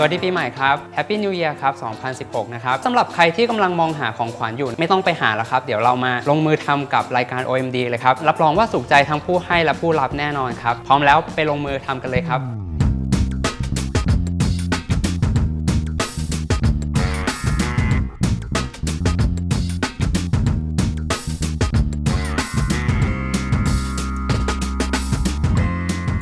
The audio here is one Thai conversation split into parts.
สวัสดีปีใหม่ครับ Happy New Year ครับ 2016 นะครับสำหรับใครที่กำลังมองหาของขวัญอยู่ ไม่ต้องไปหาแล้วครับ เดี๋ยวเรามาลงมือทำกับรายการ OMD เลยครับ รับรองว่าสุขใจทั้งผู้ให้และผู้รับแน่นอนครับ พร้อมแล้วไปลงมือทำกันเลยครับ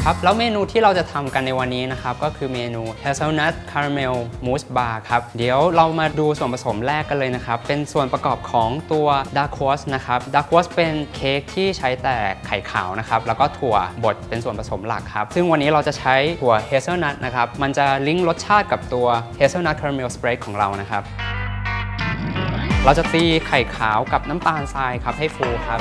ครับแล้วเมนูที่เราจะทำกันในวันนี้นะครับ ก็คือเมนู Hazelnut Caramel Mousse Bar ครับ เดี๋ยวเรามาดูส่วนผสมแรกกันเลยนะครับ เป็นส่วนประกอบของตัว Dark Horse นะครับ Dark Horse เป็นเค้กที่ใช้แต่ไข่ขาวนะครับ แล้วก็ถั่วบดเป็นส่วนผสมหลักครับ ซึ่งวันนี้เราจะใช้ถั่ว Hazelnut นะครับ มันจะลิงก์รสชาติกับตัว Hazelnut Caramel Spread ของเรานะครับ เราจะตีไข่ขาวกับน้ำตาลทรายครับให้ฟูครับ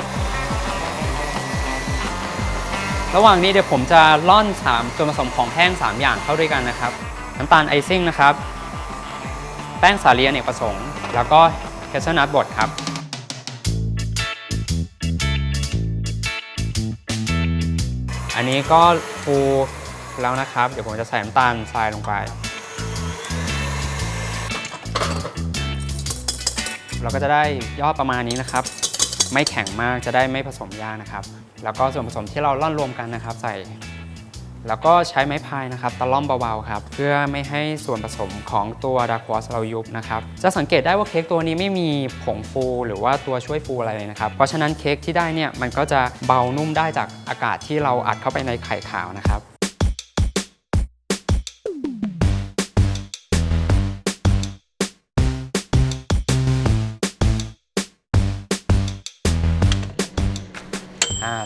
ระหว่างนี้เดี๋ยวผมจะล่อน3ส่วนผสมของแห้ง 3 อย่างเข้าด้วยกันนะครับ น้ำตาลไอซิ่งนะครับ แป้งสาลีอเนกประสงค์ แล้วก็เฮเซลนัทบดครับอันนี้ก็ฟูแล้วนะครับ เดี๋ยวผมจะใส่น้ำตาลทรายลงไป เราก็จะได้ยอดประมาณนี้นะครับ ไม่แข็งมากจะได้ไม่ผสมยากนะครับ แล้วก็ส่วนผสมที่เราล่อนรวมกันนะครับ ใส่ แล้วก็ใช้ไม้พายนะครับตะล่อมเบาๆครับ เพื่อไม่ให้ส่วนผสมของตัวดาร์ควอสเรายุบนะครับ จะสังเกตได้ว่าเค้กตัวนี้ไม่มีผงฟูหรือว่าตัวช่วยฟูอะไรเลยนะครับ เพราะฉะนั้นเค้กที่ได้เนี่ยมันก็จะเบานุ่มได้จากอากาศที่เราอัดเข้าไปในไข่ขาวนะครับ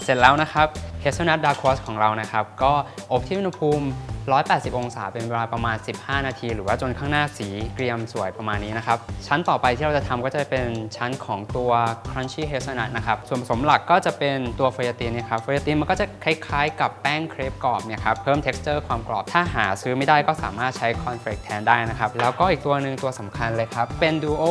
เสร็จแล้วนะครับ Hazelnut Dark Horse ของเรานะครับ ก็อบที่อุณหภูมิ 180 องศาเป็นเวลาประมาณ 15 นาที หรือว่าจนข้างหน้าสีเกรียมสวยประมาณนี้นะครับ ชั้นต่อไปที่เราจะทำก็จะเป็นชั้นของตัว Crunchy Hazelnut นะครับ ส่วนผสมหลักก็จะเป็นตัวเฟยตินนะครับเฟยตินมันก็จะคล้ายๆ กับแป้งเครปกรอบเนี่ยครับ เพิ่ม texture ความกรอบ ถ้าหาซื้อไม่ได้ก็สามารถใช้ cornflake แทนได้นะครับ แล้วก็อีกตัวหนึ่งตัวสำคัญเลยครับ เป็น Duo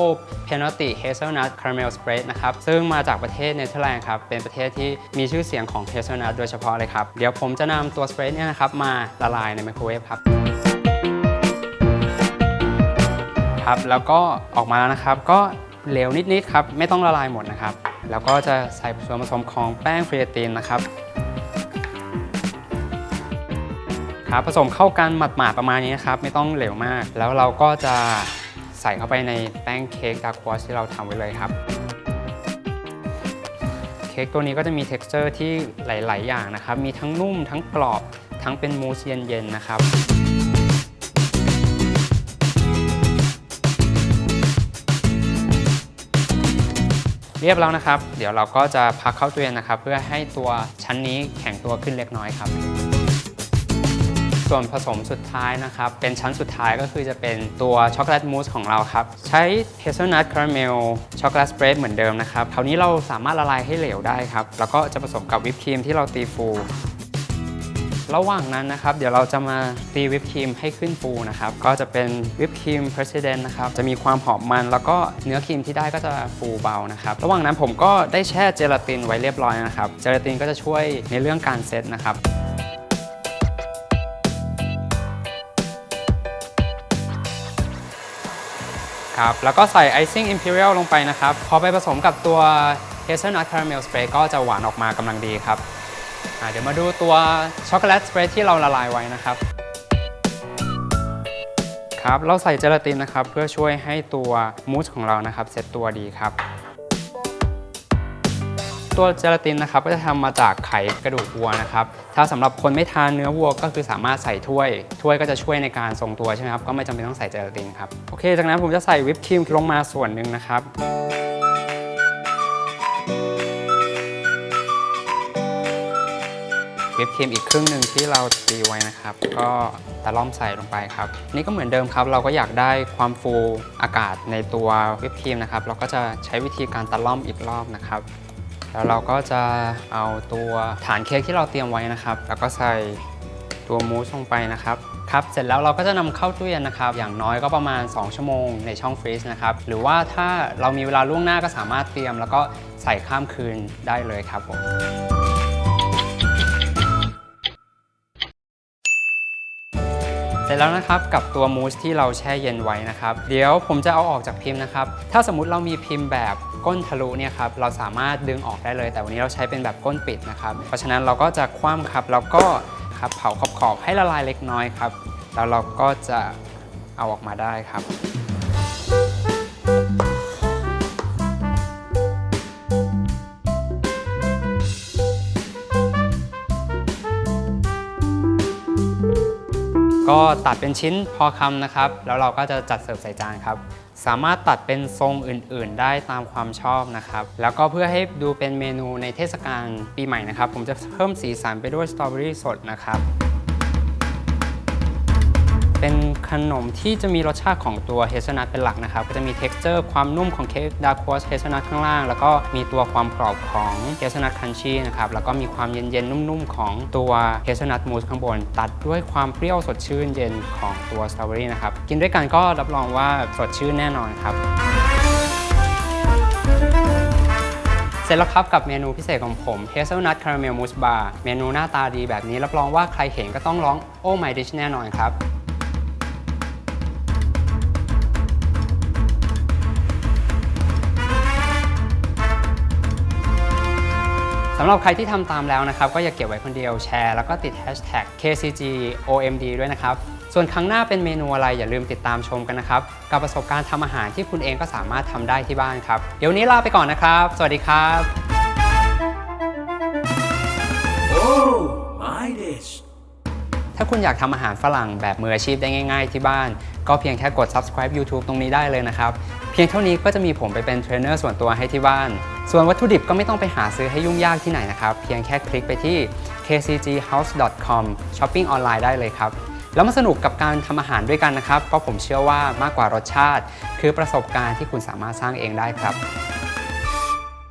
p e n a l t i Hazelnut Caramel Spread นะครับ ซึ่งมาจากประเทศเนเธอร์แลนด์ครับ เป็นประเทศที่มีชื่อเสียงของ Hazelnut โดยเฉพาะเลยครับ เดี๋ยวผมจะนำตัวสเปรดเนี่ยนะครับมาละลายในมโครเวฟครับครับ แล้วก็ออกมาแล้วนะครับ ก็เหลวนิดๆครับ ไม่ต้องละลายหมดนะครับ แล้วก็จะใส่ส่วนผสมของแป้งเฟรตินนะครับครับผสมเข้ากันหมาดๆประมาณนี้นะครับ ไม่ต้องเหลวมาก แล้วเราก็จะใส่เข้าไปในแป้งเค้กดาร์กวอชที่เราทำไว้เลยครับเค้กตัวนี้ก็จะมี t e x t อร์ที่หลาย ๆ อย่างนะครับ มีทั้งนุ่มทั้งกรอบ ทั้งเป็นมูสเย็นๆนะครับเรียบแล้วนะครับ เดี๋ยวเราก็จะพักเข้าตู้เย็นนะครับ เพื่อให้ตัวชั้นนี้แข็งตัวขึ้นเล็กน้อยครับ ส่วนผสมสุดท้ายนะครับ เป็นชั้นสุดท้ายก็คือจะเป็นตัวช็อกโกแลตมูสของเราครับ ใช้เฮเซลนัทคาราเมลช็อกโกแลตสเปรดเหมือนเดิมนะครับ คราวนี้เราสามารถละลายให้เหลวได้ครับ แล้วก็จะผสมกับวิปครีมที่เราตีฟู ระหว่างนั้นนะครับ เดี๋ยวเราจะมาตีวิปครีมให้ขึ้นฟูนะครับ ก็จะเป็นวิปครีม President นะครับ จะมีความหอมมัน แล้วก็เนื้อครีมที่ได้ก็จะฟูเบานะครับ ระหว่างนั้นผมก็ได้แช่เจลาตินไว้เรียบร้อยนะครับ เจลาตินก็จะช่วยในเรื่องการเซตนะครับครับ แล้วก็ใส่ไอซิ่ง Imperial ลงไปนะครับ พอไปผสมกับตัว Hazelnut Caramel Spray ก็จะหวานออกมากำลังดีครับ เดี๋ยวมาดูตัวช็อกโกแลตสเปรดที่เราละลายไว้นะครับครับเราใส่เจลาตินนะครับ เพื่อช่วยให้ตัวมูสของเรานะครับเซตตัวดีครับ ตัวเจลาตินนะครับก็จะทำมาจากไขกระดูกวัวนะครับ ถ้าสำหรับคนไม่ทานเนื้อวัวก็คือสามารถใส่ถ้วย ถ้วยก็จะช่วยในการทรงตัวใช่ไหมครับก็ไม่จำเป็นต้องใส่เจลาตินครับโอเคจากนั้นผมจะใส่วิปครีมลงมาส่วนหนึ่งนะครับ วิปครีมอีกครึ่งหนึ่งที่เราตีไว้นะครับ ก็ตะล่อมใส่ลงไปครับ นี่ก็เหมือนเดิมครับ เราก็อยากได้ความฟูอากาศในตัววิปครีมนะครับ เราก็จะใช้วิธีการตะล่อมอีกรอบนะครับแล้วเราก็จะเอาตัวฐานเค้กที่เราเตรียมไว้นะครับ แล้วก็ใส่ตัวมูสลงไปนะครับครับ เสร็จแล้วเราก็จะนำเข้าตู้เย็นนะครับ อย่างน้อยก็ประมาณ 2 ชั่วโมงในช่องฟรีซนะครับ หรือว่าถ้าเรามีเวลาล่วงหน้าก็สามารถเตรียม แล้วก็ใส่ข้ามคืนได้เลยครับผม สร็จแล้วนะครับกับตัวมูสที่เราแช่เย็นไว้นะครับ เดี๋ยวผมจะเอาออกจากพิมพ์นะครับ ถ้าสมมุติเรามีพิมพ์แบบก้นทะลุเนี่ยครับเราสามารถดึงออกได้เลย แต่วันนี้เราใช้เป็นแบบก้นปิดนะครับ เพราะฉะนั้นเราก็จะคว่ำครับแล้วก็ครับเผาขอบๆให้ละลายเล็กน้อยครับ แล้วเราก็จะเอาออกมาได้ครับ ก็ตัดเป็นชิ้นพอคำนะครับ แล้วเราก็จะจัดเสิร์ฟใส่จานครับ สามารถตัดเป็นทรงอื่น ๆ ได้ตามความชอบนะครับ แล้วก็เพื่อให้ดูเป็นเมนูในเทศกาลปีใหม่นะครับ ผมจะเพิ่มสีสันไปด้วยสตรอเบอรี่สดนะครับ เป็นขนมที่จะมีรสชาติของตัวเฮ z ลนัทเป็นหลักนะครับ ก็จะมี t e x t อร์ความนุ่มของเค้กดาร์ควอสเฮ z ลนัทข้างล่าง แล้วก็มีตัวความกรอบของเฮ z ลนัทคันชีนะครับ แล้วก็มีความเย็นๆ นุ่มๆ ของตัวเฮ z ลนัทมูสข้างบน ตัดด้วยความเปรี้ยวสดชื่นเย็นของตัวสตรอเบอรี่นะครับ กินด้วยกันก็รับรองว่าสดชื่นแน่นอนครับเสร็จแล้วครับกับเมนูพิเศษของผม Hazelnut Caramel Mousse Bar เมนูหน้าตาดีแบบนี้รับรองว่าใครเห็นก็ต้องร้อง Oh my dish แน่นอนครับ สำหรับใครที่ทำตามแล้วนะครับ ก็อย่าเก็บไว้คนเดียวแชร์ แล้วก็ติด hashtag KCGOMD ด้วยนะครับ ส่วนครั้งหน้าเป็นเมนูอะไรอย่าลืมติดตามชมกันนะครับ กับประสบการณ์ทำอาหารที่คุณเองก็สามารถทำได้ที่บ้านครับ เดี๋ยววนนี้ลาไปก่อนนะครับ สวัสดีครับ Oh, my dish. ถ้าคุณอยากทำอาหารฝรั่งแบบมืออาชีพได้ง่าย ๆ ที่บ้าน ก็เพียงแค่กด subscribe YouTube ตรงนี้ได้เลยนะครับ เพียงเท่านี้ก็จะมีผมไปเป็นเทรนเนอร์ส่วนตัวให้ที่บ้าน ส่วนวัตถุดิบก็ไม่ต้องไปหาซื้อให้ยุ่งยากที่ไหนนะครับ เพียงแค่คลิกไปที่ kcghouse.com ช้อปปิ้งออนไลน์ได้เลยครับแล้วมาสนุกกับการทำอาหารด้วยกันนะครับ เพราะผมเชื่อว่ามากกว่ารสชาติ คือประสบการณ์ที่คุณสามารถสร้างเองได้ครับ